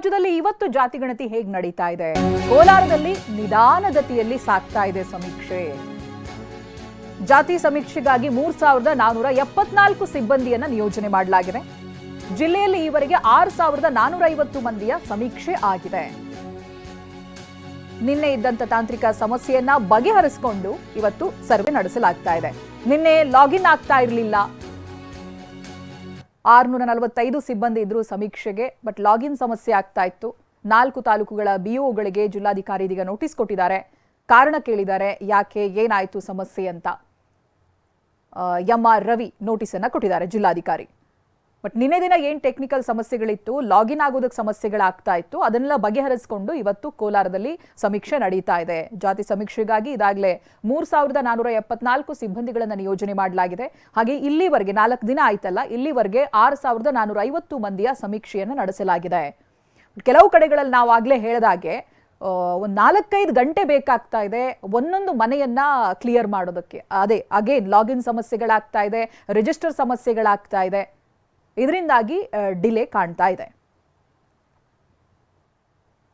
ರಾಜ್ಯದಲ್ಲಿ ಇವತ್ತು ಜಾತಿಗಣತಿ ಹೇಗೆ ನಡೀತಾ ಇದೆ? ಕೋಲಾರದಲ್ಲಿ ನಿಧಾನಗತಿಯಲ್ಲಿ ಸಾಕ್ತಾ ಇದೆ ಸಮೀಕ್ಷೆ. ಜಾತಿ ಸಮೀಕ್ಷೆಗಾಗಿ ಮೂರ್ ಸಾವಿರದ ನಾನೂರ ಎಪ್ಪತ್ನಾಲ್ಕು ಸಿಬ್ಬಂದಿಯನ್ನ ನಿಯೋಜನೆ ಮಾಡಲಾಗಿದೆ. ಜಿಲ್ಲೆಯಲ್ಲಿ ಈವರೆಗೆ ಆರು ಸಾವಿರದ ನಾನೂರ ಐವತ್ತು ಮಂದಿಯ ಸಮೀಕ್ಷೆ ಆಗಿದೆ. ನಿನ್ನೆ ಇದ್ದಂತ ತಾಂತ್ರಿಕ ಸಮಸ್ಯೆಯನ್ನ ಬಗೆಹರಿಸಿಕೊಂಡು ಇವತ್ತು ಸರ್ವೆ ನಡೆಸಲಾಗ್ತಾ ಇದೆ. ನಿನ್ನೆ ಲಾಗಿನ್ ಆಗ್ತಾ ಇರಲಿಲ್ಲ. ಆರ್ನೂರ ನಲವತ್ತೈದು ಸಿಬ್ಬಂದಿ ಇದ್ರು ಸಮೀಕ್ಷೆಗೆ, ಬಟ್ ಲಾಗಿನ್ ಸಮಸ್ಯೆ ಆಗ್ತಾ ಇತ್ತು. ನಾಲ್ಕು ತಾಲೂಕುಗಳ ಬಿಒಗಳಿಗೆ ಜಿಲ್ಲಾಧಿಕಾರಿ ಇದೀಗ ನೋಟಿಸ್ ಕೊಟ್ಟಿದ್ದಾರೆ. ಕಾರಣ ಕೇಳಿದ್ದಾರೆ, ಯಾಕೆ ಏನಾಯಿತು ಸಮಸ್ಯೆ ಅಂತ. ಎಂ ಆರ್ ರವಿ ನೋಟಿಸ್ ಅನ್ನ ಕೊಟ್ಟಿದ್ದಾರೆ ಜಿಲ್ಲಾಧಿಕಾರಿ. ಬಟ್ ನಿನ್ನೆ ದಿನ ಏನು ಟೆಕ್ನಿಕಲ್ ಸಮಸ್ಯೆಗಳಿತ್ತು ಲಾಗಿನ್ ಆಗೋದಕ್ಕೆ ಸಮಸ್ಯೆಗಳಾಗ್ತಾ ಇತ್ತು, ಅದನ್ನೆಲ್ಲ ಬಗೆಹರಿಸಿಕೊಂಡು ಇವತ್ತು ಕೋಲಾರದಲ್ಲಿ ಸಮೀಕ್ಷೆ ನಡೀತಾ ಇದೆ. ಜಾತಿ ಸಮೀಕ್ಷೆಗಾಗಿ ಇದಾಗಲೇ ಮೂರು ಸಾವಿರದ ನಾನೂರ ಎಪ್ಪತ್ನಾಲ್ಕು ಸಿಬ್ಬಂದಿಗಳನ್ನು ನಿಯೋಜನೆ ಮಾಡಲಾಗಿದೆ. ಹಾಗೆ ಇಲ್ಲಿವರೆಗೆ ನಾಲ್ಕು ದಿನ ಆಯ್ತಲ್ಲ, ಇಲ್ಲಿವರೆಗೆ ಆರು ಸಾವಿರದ ನಾನೂರ ಐವತ್ತು ಮಂದಿಯ ಸಮೀಕ್ಷೆಯನ್ನು ನಡೆಸಲಾಗಿದೆ. ಕೆಲವು ಕಡೆಗಳಲ್ಲಿ ನಾವು ಆಗ್ಲೇ ಹೇಳಿದಾಗೆ ಒಂದು ನಾಲ್ಕೈದು ಗಂಟೆ ಬೇಕಾಗ್ತಾ ಇದೆ ಒಂದೊಂದು ಮನೆಯನ್ನ ಕ್ಲಿಯರ್ ಮಾಡೋದಕ್ಕೆ. ಅದೇ ಅಗೇನ್ ಲಾಗಿನ್ ಸಮಸ್ಯೆಗಳಾಗ್ತಾ ಇದೆ ರಿಜಿಸ್ಟರ್ ಸಮಸ್ಯೆಗಳಾಗ್ತಾ ಇದೆ. ಇದರಿಂದಾಗಿ ಡಿಲೇ ಕಾಣ್ತಾ ಇದೆ.